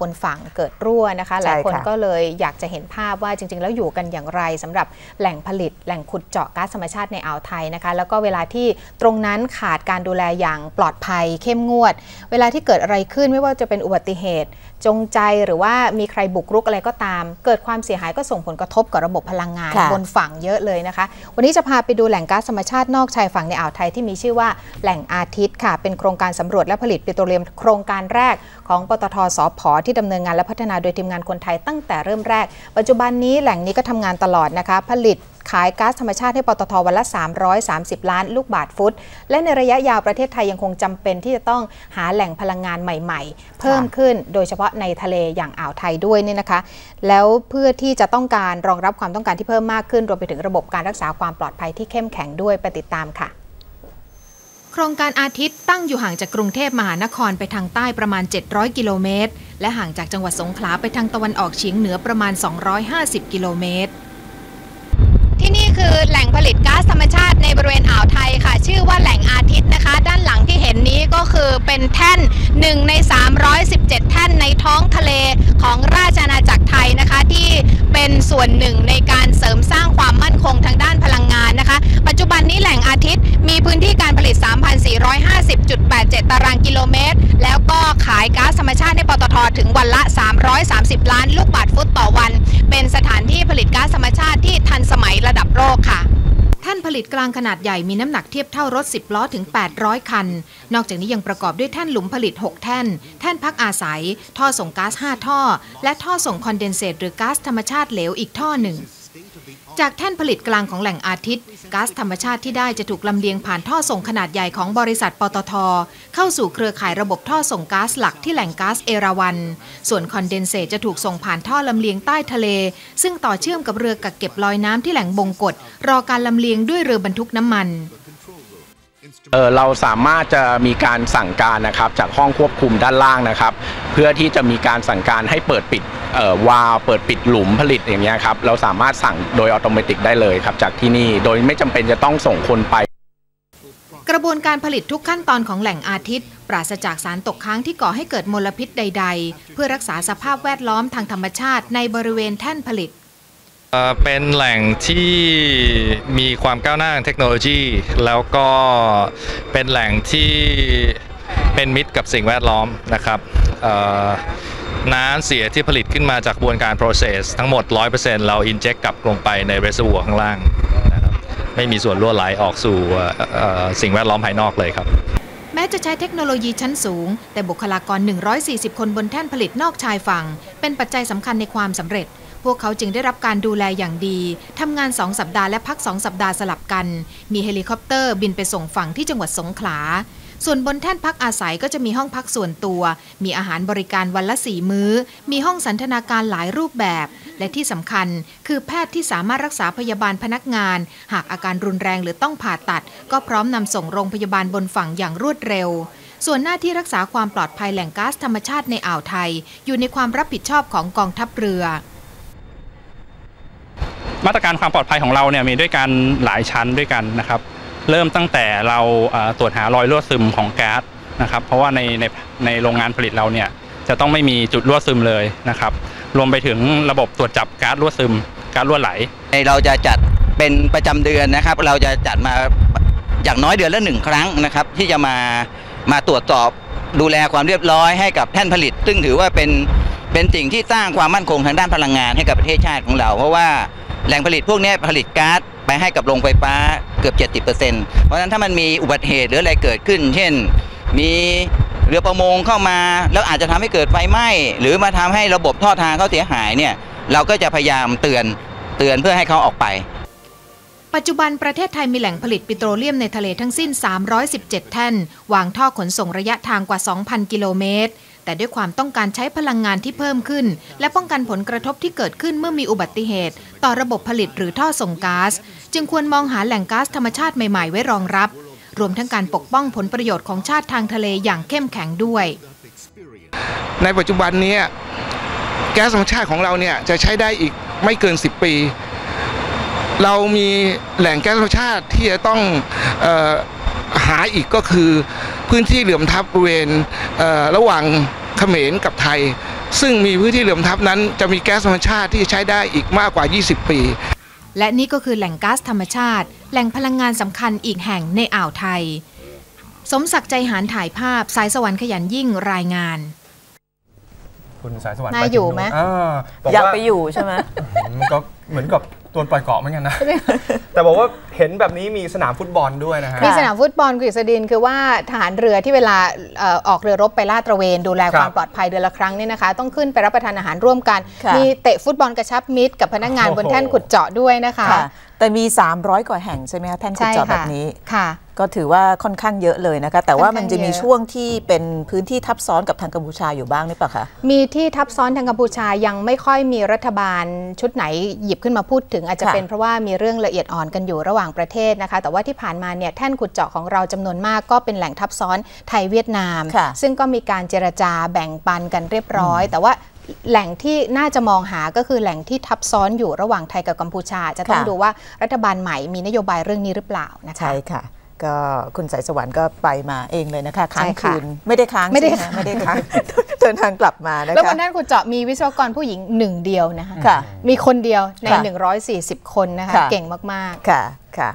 บนฝั่งเกิดรั่วนะคะ หลายคนใช่ค่ะก็เลยอยากจะเห็นภาพว่าจริง ๆ แล้วอยู่กันอย่างไรสำหรับแหล่งผลิตแหล่งขุดเจาะก๊าซธรรมชาติในอ่าวไทยนะคะ แล้วก็เวลาที่ตรงนั้นขาดการดูแลอย่างปลอดภัยเข้มงวด เวลาที่เกิดอะไรขึ้นไม่ว่าจะเป็นอุบัติเหตุ จงใจหรือว่ามีใครบุกรุกอะไรก็ตาม เกิดความเสียหายก็ส่งผลกระทบกับระบบพลังงานค่ะบนฝั่งเยอะเลยนะคะ วันนี้จะพาไปดูแหล่งก๊าซธรรมชาตินอกชายฝั่งในอ่าวไทยที่มีชื่อว่าแหล่งอาทิตย์ค่ะเป็นโครงการสำรวจและผลิตปิโตรเลียมโครงการแรกของปตทสพที่ดำเนินงานและพัฒนาโดยทีมงานคนไทยตั้งแต่เริ่มแรก ปัจจุบันนี้แหล่งนี้ก็ทำงานตลอดนะคะ ผลิตขายก๊าซธรรมชาติให้ปตทวันละ 330 ล้านลูกบาทฟุต และในระยะยาวประเทศไทยยังคงจำเป็นที่จะต้องหาแหล่งพลังงานใหม่ ๆ เพิ่มขึ้นโดยเฉพาะในทะเลอย่างอ่าวไทยด้วยเนี่ยนะคะ แล้วเพื่อที่จะต้องการรองรับความต้องการที่เพิ่มมากขึ้นรวมไปถึงระบบการรักษาความปลอดภัยที่เข้มแข็งด้วยไปติดตามค่ะ โครงการอาทิตย์ตั้งอยู่ห่างจากกรุงเทพมหานครไปทางใต้ประมาณ 700 กิโลเมตร และห่างจากจังหวัดสงขลาไปทางตะวันออกเฉียงเหนือประมาณ 250 กิโลเมตร ที่นี่คือแหล่งผลิตก๊าซธรรมชาติในบริเวณอ่าวไทยค่ะ ชื่อว่าแหล่งอาทิตย์นะคะ ด้านหลังที่เห็นนี้ก็คือเป็นแท่น 1 ใน 317 แท่นในท้องทะเลของราชอาณาจักรไทยนะคะที่เป็นส่วนหนึ่งในการเสริมสร้างความมั่นคงทางด้านพลังงานนะคะ ปัจจุบันนี้แหล่งอาทิตย์ ขายก๊าซธรรมชาติให้ปตทถึงวันละ 330 ล้านลูกบาทฟุตต่อวัน เป็นสถานที่ผลิตก๊าซธรรมชาติที่ทันสมัยระดับโลกค่ะแท่นผลิตกลางขนาดใหญ่มีน้ำหนักเทียบเท่ารถ 10 ล้อถึง 800 คัน นอกจากนี้ยังประกอบด้วยแท่นหลุมผลิต 6 แท่น แท่นพักอาศัย ท่อส่งก๊าซ 5 ท่อ และท่อส่งคอนเดนเซตหรือก๊าซธรรมชาติเหลวอีกท่อหนึ่ง จากแท่นผลิตกลางของแหล่งอาทิตย์ก๊าซธรรมชาติที่ได้จะถูกลำเลียงผ่านท่อส่งขนาดใหญ่ของบริษัทปตท เข้าสู่เครือข่ายระบบท่อส่งก๊าซหลักที่แหล่งก๊าซเอราวัน ส่วนคอนเดนเซตจะถูกส่งผ่านท่อลำเลียงใต้ทะเล ซึ่งต่อเชื่อมกับเรือกักเก็บลอยน้ำที่แหล่งบงกฎรอการลำเลียงด้วยเรือบรรทุกน้ำมัน เเราสามารถจะมีการสั่งการนะครับจากห้องควบคุมด้านล่างนะครับ เพื่อที่จะมีการสั่งการให้เปิดปิดวาล์วเปิดปิดหลุมผลิตอย่างเงี้ยครับเราสามารถสั่งโดยอัตโนมัติได้เลยครับจากที่นี่โดยไม่จำเป็นจะต้องส่งคนไป กระบวนการผลิตทุกขั้นตอนของแหล่งอาทิตย์ ปราศจากสารตกค้างที่ก่อให้เกิดมลพิษใด ๆ เพื่อรักษาสภาพแวดล้อมทางธรรมชาติในบริเวณแท่นผลิต เป็นแหล่งที่มีความก้าวหน้าทางเทคโนโลยี แล้วก็เป็นแหล่งที่เป็นมิตรกับสิ่งแวดล้อมนะครับน้ำเสียที่ผลิตขึ้นมาจากกระบวนการ process ทั้งหมด 100%เรา inject กลับลงไปใน reservoir ข้างล่างนะครับไม่มีส่วนรั่วไหลออกสู่สิ่งแวดล้อมภายนอกเลยครับ แม้จะใช้เทคโนโลยีชั้นสูง แต่บุคลากร 140 คนบนแท่นผลิตนอกชายฝั่ง เป็นปัจจัยสำคัญในความสำเร็จ พวกเขาจึงได้รับการดูแลอย่างดี ทำงาน2สัปดาห์และพัก2สัปดาห์สลับกัน มีเฮลิคอปเตอร์บินไปส่งฝั่งที่จังหวัดสงขลา ส่วนบนแท่นพักอาศัยก็จะมีห้องพักส่วนตัว มีอาหารบริการวันละสี่มื้อ มีห้องสันทนาการหลายรูปแบบ และที่สำคัญคือแพทย์ที่สามารถรักษาพยาบาลพนักงาน หากอาการรุนแรงหรือต้องผ่าตัด ก็พร้อมนำส่งโรงพยาบาลบนฝั่งอย่างรวดเร็วส่วนหน้าที่รักษาความปลอดภัยแหล่งก๊าซธรรมชาติในอ่าวไทย อยู่ในความรับผิดชอบของกองทัพเรือ มาตรการความปลอดภัยของเราเนี่ยมีด้วยกันหลายชั้นด้วยกันนะครับ เริ่มตั้งแต่เราตรวจหารอยรั่วซึมของแก๊สนะครับ เพราะว่าในในในโรงงานผลิตเราเนี่ยจะต้องไม่มีจุดรั่วซึมเลยนะครับ รวมไปถึงระบบตรวจจับก๊าซรั่วซึมก๊าซรั่วไหล เราจะจัดเป็นประจำเดือนนะครับ เราจะจัดมาอย่างน้อยเดือนละหนึ่งครั้งนะครับ ที่จะมามาตรวจสอบดูแลความเรียบร้อยให้กับแท่นผลิต ซึ่งถือว่าเป็นเป็นสิ่งที่สร้างความมั่นคงทางด้านพลังงานให้กับประเทศชาติของเรา เพราะว่า แหล่งผลิตพวกนี้ผลิตก๊าซไปให้กับโรงไฟฟ้าเกือบ 70%เพราะฉะนั้นถ้ามันมีอุบัติเหตุหรืออะไรเกิดขึ้น เช่น มีเรือประมงเข้ามา แล้วอาจจะทำให้เกิดไฟไหม้หรือมาทำให้ระบบท่อทางเขาเสียหายเนี่ยเราก็จะพยายามเตือนเตือนเพื่อให้เขาออกไป ปัจจุบันประเทศไทยมีแหล่งผลิตปิโตรเลียมในทะเลทั้งสิ้น 317 แท่น วางท่อขนส่งระยะทางกว่า 2,000 กิโลเมตร แต่ด้วยความต้องการใช้พลังงานที่เพิ่มขึ้น และป้องกันผลกระทบที่เกิดขึ้นเมื่อมีอุบัติเหตุ ต่อระบบผลิตหรือท่อส่งก๊าซจึงควรมองหาแหล่งก๊าซธรรมชาติใหม่ๆ ไว้รองรับ รวมทั้งการปกป้องผลประโยชน์ของชาติทางทะเลอย่างเข้มแข็งด้วย ในปัจจุบันนี้แก๊สธรรมชาติของเราเนี่ยจะใช้ได้อีกไม่เกิน 10 ปี เรามีแหล่งแก๊สธรรมชาติที่จะต้องออ หาอีกก็คือพื้นที่เหลื่อมทับบริเวณเอ่อระหว่างเขมรกับไทย ซึ่งมีพื้นที่เหลื่อมทับนั้นจะมีแก๊สธรรมชาติที่ใช้ได้อีกมากกว่า 20 ปี และนี่ก็คือแหล่งก๊าซธรรมชาติ แหล่งพลังงานสำคัญอีกแห่งในอ่าวไทย สมศักดิ์ใจหารถ่ายภาพสายสวรรค์ขยันยิ่งรายงานคุณสายสวรรค์น่าปถึงอยู่ไหมอ่าบอยากว่าไปอยู่ใช่ไหมมันก็เหมือนกับ ตัวปล่อยเกาะเหมือนกันนะ แต่บอกว่าเห็นแบบนี้มีสนามฟุตบอลด้วยนะฮะ มีสนามฟุตบอลกฤษฎินคือว่าทหารเรือที่เวลาเอ่อออกเรือรบไปลาดตระเวนดูแลครับความปลอดภัยเดือนละครั้งเนี่ยนะคะ ต้องขึ้นไปรับประทานอาหารร่วมกันค่ะมีเตะฟุตบอลกระชับมิตรกับพนักงานบนโอ้โหแท่นขุดเจาะด้วยนะคะค่ะ แต่มี 300 กว่าแห่งใช่ไหมคะแท่นขุดใช่เจาะแบค่ะบนี้ค่ะ ก็ถือว่าค่อนข้างเยอะเลยนะคะ แต่ว่าค่อนข้างมันจะมีเยอะช่วงที่เป็นพื้นที่ทับซ้อนกับทางกัมพูชาอยู่บ้างหรือเปล่าคะมีที่ทับซ้อนทางกัมพูชายังไม่ค่อยมีรัฐบาลชุดไหนหยิบขึ้นมาพูดถึง อาจจะค่ะเป็นเพราะว่ามีเรื่องละเอียดอ่อนกันอยู่ระหว่างประเทศนะคะ แต่ว่าที่ผ่านมาเนี่ยแท่นขุดเจาะของเราจำนวนมากก็เป็นแหล่งทับซ้อนไทยเวียดนามค่ะซึ่งก็มีการเจรจาแบ่งปันกันเรียบร้อย แต่ว่า แหล่งที่น่าจะมองหาก็คือแหล่งที่ทับซ้อนอยู่ระหว่างไทยกับกัมพูชา จะต้องค่ะดูว่ารัฐบาลใหม่มีนโยบายเรื่องนี้หรือเปล่านะคะใช่ค่ะก็คุณสายสวรรค์ก็ไปมาเองเลยนะคะค้างใช่ค่ะคืนไม่ได้ค้างไม่ได้ใช่หไม่ได้ค้างเดินทางกลับมานะคะแล้วบนแท่นขุดเจาะมีวิศวกรผู้หญิงหนึ่งเดียวนะคะค่ะมีคนเดียวในค่ะ140 คนนะคะค่ะเก่งมากๆค่ะค่ะ